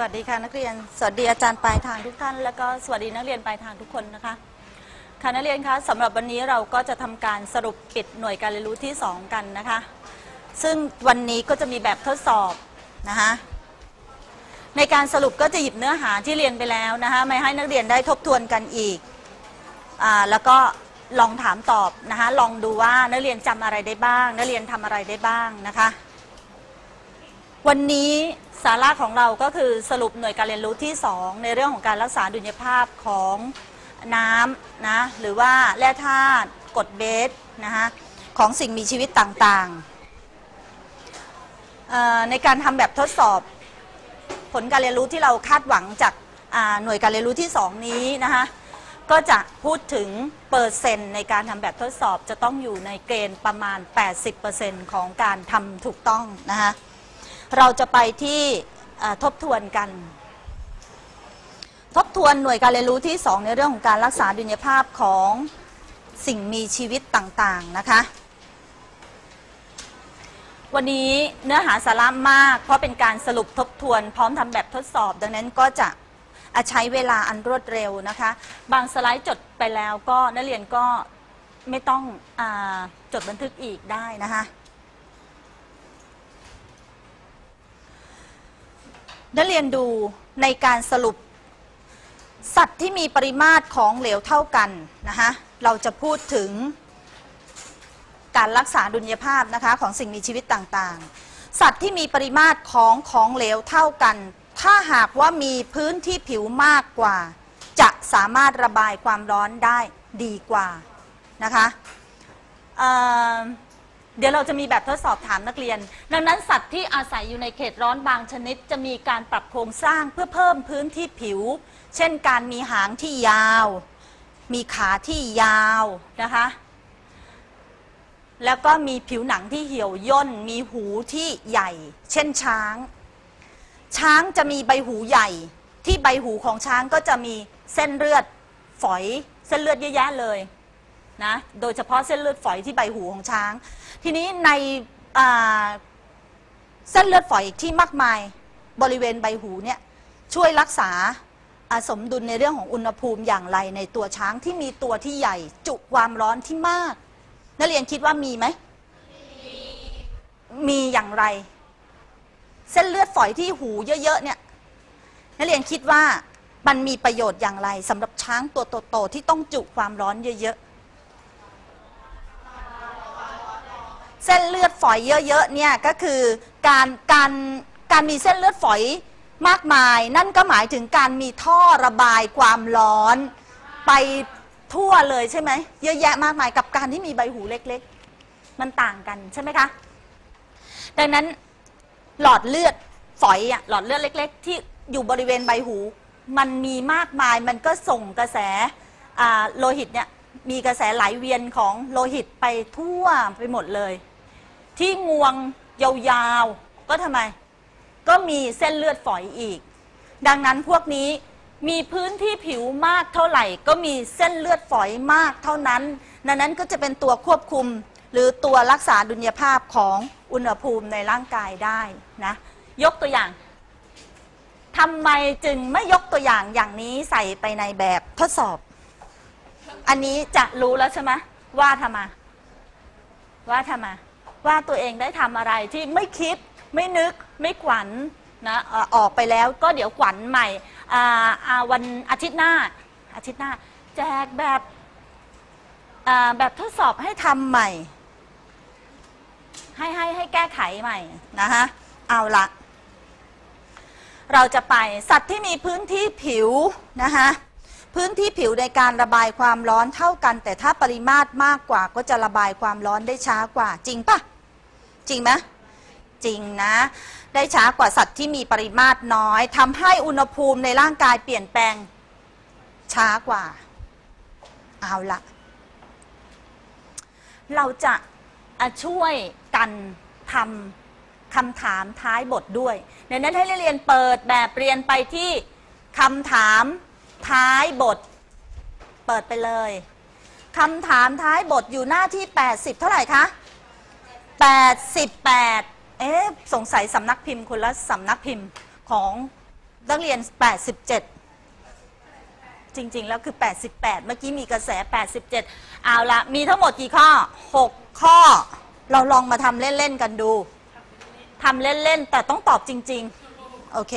สวัสดีค่ะนักเรียน สวัสดีอาจารย์ปลายทางทุกท่าน แล้วก็สวัสดีนักเรียนปลายทางทุกคนนะคะค่ะนักเรียนคะสำหรับวันนี้เราก็จะทำการสรุปปิดหน่วยการเรียนรู้ที่ 2 กันนะคะ ซึ่งวันนี้ก็จะมีแบบทดสอบนะคะในการสรุปก็จะหยิบเนื้อหาที่เรียนไปแล้วนะคะม่ให้นักเรียนได้ทบทวนกันอีกอ่าแล้วก็ลองถามตอบนะคะลองดูว่านักเรียนจำอะไรได้บ้าง นักเรียนทำอะไรได้บ้างนะคะ วันนี้ สาระของเราก็คือสรุปหน่วยการเรียนรู้ที่ 2 ในเรื่องของการรักษาดุลยภาพของน้ำนะหรือว่าแร่ธาตุกรดเบสนะคะของสิ่งมีชีวิตต่างๆ ในการทำแบบทดสอบผลการเรียนรู้ที่เราคาดหวังจากหน่วยการเรียนรู้ที่ 2 นี้นะคะก็จะพูดถึงเปอร์เซ็นต์ในการทำแบบทดสอบจะต้องอยู่ในเกณฑ์ประมาณ 80%ของการทำถูกต้องนะคะ เราจะไปที่ทบทวนกัน ทบทวนหน่วยการเรียนรู้ที่ 2 ในเรื่องของการรักษาดุลยภาพของสิ่งมีชีวิตต่างๆนะคะ วันนี้เนื้อหาสาระมาก เพราะเป็นการสรุปทบทวน พร้อมทำแบบทดสอบ ดังนั้นก็จะใช้เวลาอันรวดเร็วนะคะ บางสไลด์จดไปแล้วก็นักเรียนก็ไม่ต้องอจดบันทึกอีกได้นะคะ นักเรียนดูในการสรุป สัตว์ที่มีปริมาตรของเหลวเท่ากันนะคะเราจะพูดถึงการรักษาดุลยภาพนะคะของสิ่งมีชีวิตต่างๆ สัตว์ที่มีปริมาตรของของเหลวเท่ากัน ถ้าหากว่ามีพื้นที่ผิวมากกว่า จะสามารถระบายความร้อนได้ดีกว่านะคะ เดี๋ยวเราจะมีแบบทดสอบถามนักเรียน ดังนั้นสัตว์ที่อาศัยอยู่ในเขตร้อนบางชนิด จะมีการปรับโครงสร้างเพื่อเพิ่มพื้นที่ผิว เช่นการมีหางที่ยาว มีขาที่ยาวนะคะ แล้วก็มีผิวหนังที่เหี่ยวย่น มีหูที่ใหญ่ เช่นช้าง ช้างจะมีใบหูใหญ่ ที่ใบหูของช้างก็จะมีเส้นเลือดฝอย เส้นเลือดเยอะแยะเลย นะโดยเฉพาะเส้นเลือดฝอยที่ใบหูของช้าง ทีนี้ในเส้นเลือดฝอยที่มากมายบริเวณใบหูเนี่ยช่วยรักษาอ่าสมดุลในเรื่องของอุณหภูมิอย่างไรในตัวช้างที่มีตัวที่ใหญ่จุความร้อนที่มาก นักเรียนคิดว่ามีไหมมีอย่างไร เส้นเลือดฝอยที่หูเยอะๆเนี่ยนักเรียนคิดว่ามันมีประโยชน์อย่างไรสำหรับช้างตัวโตๆที่ต้องจุความร้อนเยอะๆ เส้นเลือดฝอยเยอะๆเนี่ยก็คือการการการมีเส้นเลือดฝอยมากมาย นั่นก็หมายถึงการมีท่อระบายความร้อน ไปทั่วเลยใช่ไหมเยอะแยะมากมายกับการที่มีใบหูเล็กๆ มันต่างกันใช่ไหมคะ ดังนั้นหลอดเลือดฝอยอะหลอดเลือดเล็ก ๆ ที่อยู่บริเวณใบหู มันมีมากมายมันก็ส่งกระแสโลหิตเนี่ย มีกระแสไหลเวียนของโลหิตไปทั่วไปหมดเลย ที่งวงยาวๆก็ทำไม ก็มีเส้นเลือดฝอยอีก ดังนั้นพวกนี้มีพื้นที่ผิวมากเท่าไหร่ ก็มีเส้นเลือดฝอยมากเท่านั้น ดังนั้นก็จะเป็นตัวควบคุม หรือตัวรักษาดุลยภาพของอุณหภูมิในร่างกายได้นะยกตัวอย่างทำไมจึงไม่ยกตัวอย่างอย่างนี้ใส่ไปในแบบทดสอบ อันนี้จะรู้แล้วใช่ไหมว่าทำไมว่าทำไมว่าตัวเองได้ทำอะไรที่ไม่คิดไม่นึกไม่ขวัญนะออกไปแล้วก็เดี๋ยวขวัญใหม่วันอาทิตย์หน้าอาทิตย์หน้า แจกแบบแบบทดสอบให้ทำใหม่ ให้ให้ให้แก้ไขใหม่นะคะเอาละเราจะไปสัตว์ที่มีพื้นที่ผิวนะคะ พื้นที่ผิวในการระบายความร้อนเท่ากัน แต่ถ้าปริมาตรมากกว่าก็จะระบายความร้อนได้ช้ากว่า จริงปะจริงไหมจริงนะ ได้ช้ากว่าสัตว์ที่มีปริมาตรน้อยทำให้อุณหภูมิในร่างกายเปลี่ยนแปลง ช้ากว่า เอาละเราจะช่วยกันทำคำถามท้ายบทด้วยดังนั้นให้เรียนเปิดแบบเรียนไปที่คำถาม ท้ายบท เปิดไปเลยคำถามท้ายบทอยู่หน้าที่ 80 เท่าไหร่คะ 88 เอ๊ะ สงสัยสำนักพิมพ์คนละสำนักพิมพ์ของนักเรียน 87 จริง ๆ แล้วคือ 88 เมื่อกี้มีกระแส 87 เอาละมีทั้งหมดกี่ข้อ 6 ข้อ เราลองมาทำเล่น ๆ กันดูทำเล่น ๆ แต่ต้องตอบจริง ๆ โอเค